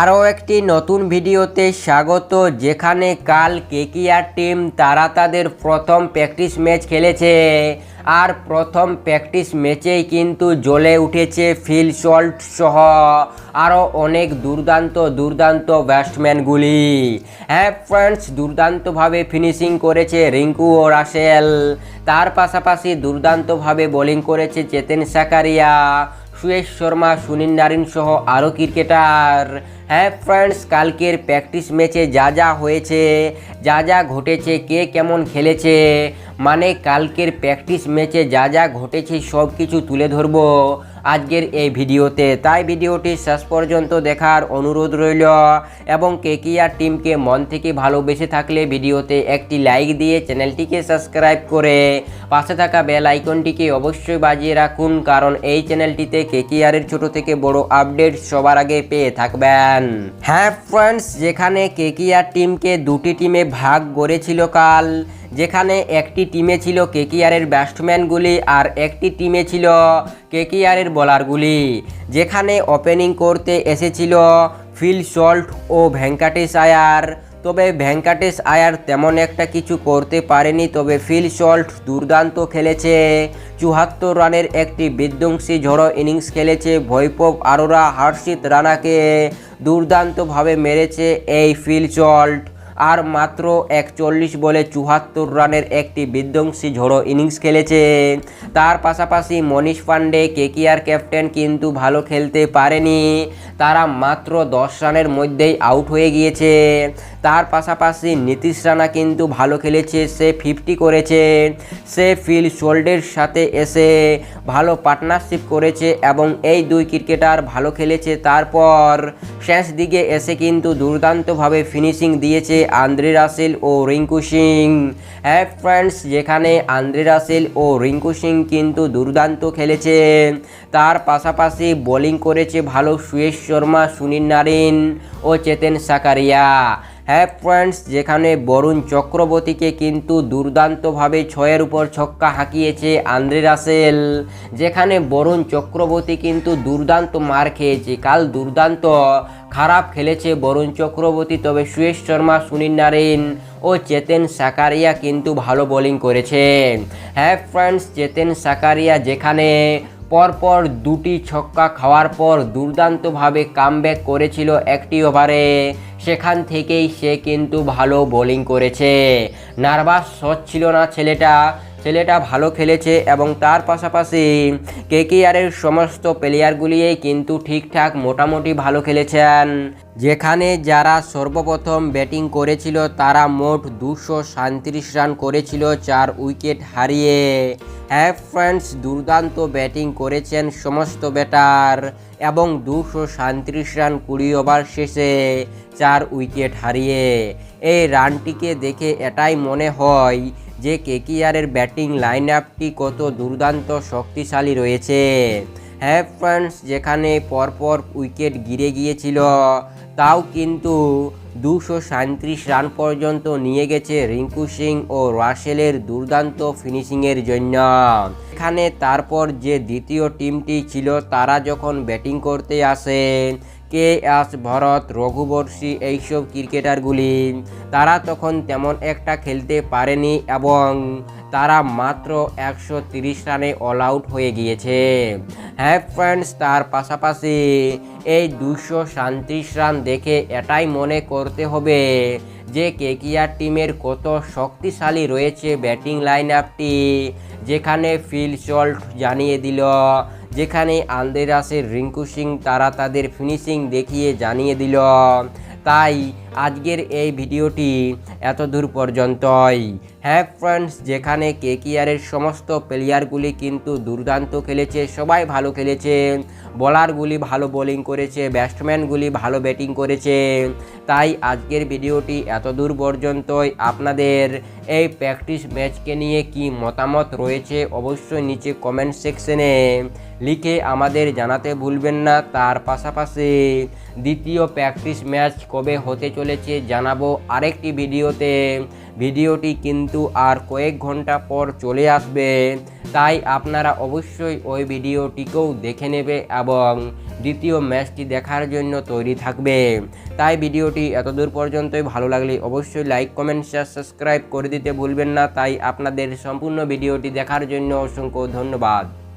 আরও একটি নতুন ভিডিওতে স্বাগত, যেখানে কাল কেকিআর টিম তারা তাদের প্রথম প্র্যাকটিস ম্যাচ খেলেছে। আর প্রথম প্র্যাকটিস ম্যাচেই কিন্তু জ্বলে উঠেছে ফিল সল্ট সহ আরও অনেক দুর্দান্ত দুর্দান্ত ব্যাটসম্যানগুলি। হ্যাঁ ফ্রেন্ডস, দুর্দান্তভাবে ফিনিশিং করেছে রিঙ্কু ও রাসেল। তার পাশাপাশি দুর্দান্তভাবে বোলিং করেছে চেতেন সাকারিয়া, সুয়েশ শর্মা, সুনীল নারিন সহ আরও ক্রিকেটার। হ্যাঁ ফ্রেন্ডস, কালকের প্র্যাকটিস ম্যাচে যা যা হয়েছে, যা যা ঘটেছে, কে কেমন খেলেছে মানে কালকের প্র্যাকটিস ম্যাচে যা যা ঘটেছে সব কিছু তুলে ধরবো আজকের এই ভিডিওতে। তাই ভিডিওটি শেষ পর্যন্ত দেখার অনুরোধ রইল এবং কেকিআর টিমকে মন থেকে ভালোবেসে থাকলে ভিডিওতে একটি লাইক দিয়ে চ্যানেলটিকে সাবস্ক্রাইব করে পাশে থাকা বেল আইকনটিকে অবশ্যই বাজিয়ে রাখুন, কারণ এই চ্যানেলটিতে কেকিআরের ছোট থেকে বড় আপডেট সবার আগে পেয়ে থাকবেন। হ্যাঁ ফ্রেন্ডস, যেখানে কেকিয়ার টিমকে দুটি টিমে ভাগ করেছিল কাল, যেখানে একটি টিমে ছিল কেকিয়ারের ব্যাটসম্যানগুলি আর একটি টিমে ছিল কেকিয়ারের বলারগুলি। যেখানে ওপেনিং করতে এসেছিল ফিল সল্ট ও ভেঙ্কাটেশ আয়ার তবে ভেঙ্কাটেশ আয়ার তেমন একটা কিছু করতে পারেনি, তবে ফিল সল্ট দুর্দান্ত খেলেছে। চুহাত্তর রানের একটি বিধ্বংসী ঝড়ো ইনিংস খেলেছে ভৈপব আরোরা, হর্ষিত রানাকে দুর্দান্তভাবে মেরেছে এই ফিল সল্ট আর মাত্র একচল্লিশ বলে চুয়াত্তর রানের একটি বিধ্বংসী ঝোড়ো ইনিংস খেলেছে। তার পাশাপাশি মনীষ পান্ডে, কেকিআর ক্যাপ্টেন কিন্তু ভালো খেলতে পারেনি। তারা মাত্র দশ রানের মধ্যেই আউট হয়ে গিয়েছে। তার পাশাপাশি নীতিশ রানা কিন্তু ভালো খেলেছে, সে ফিফটি করেছে। সে ফিল শোল্ডের সাথে এসে ভালো পার্টনারশিপ করেছে এবং এই দুই ক্রিকেটার ভালো খেলেছে তারপর। শেষ দিকে এসে কিন্তু দুর্দান্তভাবে ফিনিশিং দিয়েছে আন্দ্রে রাসেল ও রিঙ্কু সিং। হ্যাঁ ফ্রেন্ডস যেখানে আন্দ্রে রাসেল ও রিঙ্কু সিং কিন্তু দুর্দান্ত খেলেছে। তার পাশাপাশি বোলিং করেছে ভালো সুয়েশ শর্মা, সুনীল নারিন ও চেতেন সাকারিয়া। হ্যাঁ ফ্রেন্ডস, যেখানে বরুণ চক্রবর্তীকে কিন্তু দুর্দান্তভাবে ছয়ের উপর ছক্কা হাঁকিয়েছে আন্দ্রে রাসেল। যেখানে বরুণ চক্রবর্তী কিন্তু দুর্দান্ত মার খেয়েছে। কাল দুর্দান্ত খারাপ খেলেছে বরুণ চক্রবর্তী, তবে সুয়েশ শর্মা, সুনীল নারিন ও চেতেন সাকারিয়া কিন্তু ভালো বোলিং করেছে। হ্যাঁ ফ্রেন্ডস, চেতেন সাকারিয়া যেখানে পরপর দুটি ছক্কা খাওয়ার পর দুর্দান্তভাবে কামব্যাক করেছিল একটি ওভারে। সেখান থেকেই সে কিন্তু ভালো বোলিং করেছে। নার্ভাস হচ্ছিল না ছেলেটা। ছেলেটা ভালো খেলেছে এবং তার পাশাপাশি কেকেআরের সমস্ত প্লেয়ারগুলিই কিন্তু ঠিকঠাক মোটামুটি ভালো খেলেছেন। যেখানে যারা সর্বপ্রথম ব্যাটিং করেছিল, তারা মোট দুশো সাঁত্রিশ রান করেছিল, চার উইকেট হারিয়ে। হ্যাঁ ফ্রেন্ডস, দুর্দান্ত ব্যাটিং করেছেন সমস্ত ব্যাটার এবং দুশো সাঁত্রিশ রান কুড়ি ওভার শেষে চার উইকেট হারিয়ে। এই রানটিকে দেখে এটাই মনে হয় যে কেকিআরের ব্যাটিং লাইন আপটি কত দুর্দান্ত শক্তিশালী রয়েছে। হ্যাঁ ফ্রেন্ডস, যেখানে পরপর উইকেট গিরে গিয়েছিল, তাও কিন্তু দুশো সাঁত্রিশ রান পর্যন্ত নিয়ে গেছে রিঙ্কু সিং ও রাসেলের দুর্দান্ত ফিনিশিংয়ের জন্য। এখানে তারপর যে দ্বিতীয় টিমটি ছিল, তারা যখন ব্যাটিং করতে আসে কে এস ভরত, রঘুবর্ষী এইসব ক্রিকেটারগুলি। তারা তখন তেমন একটা খেলতে পারেনি এবং তারা মাত্র একশো রানে অল আউট হয়ে গিয়েছে। হ্যাঁ ফ্রেন্ডস তার পাশাপাশি এই দুশো সাঁত্রিশ রান দেখে এটাই মনে করতে হবে যে কেকিআর টিমের কত শক্তিশালী রয়েছে ব্যাটিং লাইন আপটি যেখানে ফিল চল্ট জানিয়ে দিল, যেখানে আন্দ্রাসের রিঙ্কু সিং তারা তাদের ফিনিশিং দেখিয়ে জানিয়ে দিল। তাই আজকের এই ভিডিওটি এত দূর পর্যন্তই। হ্যাঁ ফ্রেন্ডস যেখানে কে কেকিআরের সমস্ত প্লেয়ারগুলি কিন্তু দুর্দান্ত খেলেছে, সবাই ভালো খেলেছে। বলারগুলি ভালো বোলিং করেছে ব্যাটসম্যানগুলি ভালো ব্যাটিং করেছে। তাই আজকের ভিডিওটি এত দূর পর্যন্তই। আপনাদের এই প্র্যাকটিস ম্যাচকে নিয়ে কি মতামত রয়েছে অবশ্যই নিচে কমেন্ট সেকশনে লিখে আমাদের জানাতে ভুলবেন না। তার পাশাপাশি দ্বিতীয় প্র্যাকটিস ম্যাচ কবে হতে চলেছে, জানাব আরেকটি ভিডিওতে। ভিডিওটি কিন্তু আর কয়েক ঘণ্টা পর চলে আসবে, তাই আপনারা অবশ্যই ওই ভিডিওটিকেও দেখে নেবে এবং দ্বিতীয় ম্যাচটি দেখার জন্য তৈরি থাকবে। তাই ভিডিওটি এতদূর পর্যন্তই ভালো লাগলে অবশ্যই লাইক, কমেন্ট, শেয়ার, সাবস্ক্রাইব করে দিতে ভুলবেন না। তাই আপনাদের সম্পূর্ণ ভিডিওটি দেখার জন্য অসংখ্য ধন্যবাদ।